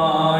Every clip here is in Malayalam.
ま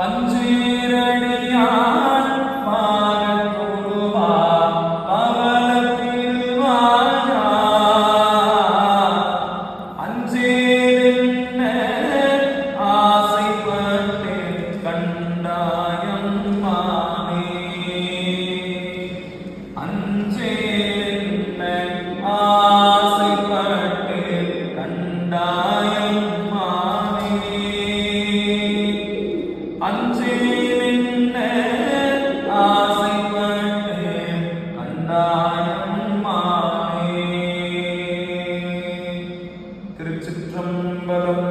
பஞ்சேரடியான் திருச்சிற்றம்பலம்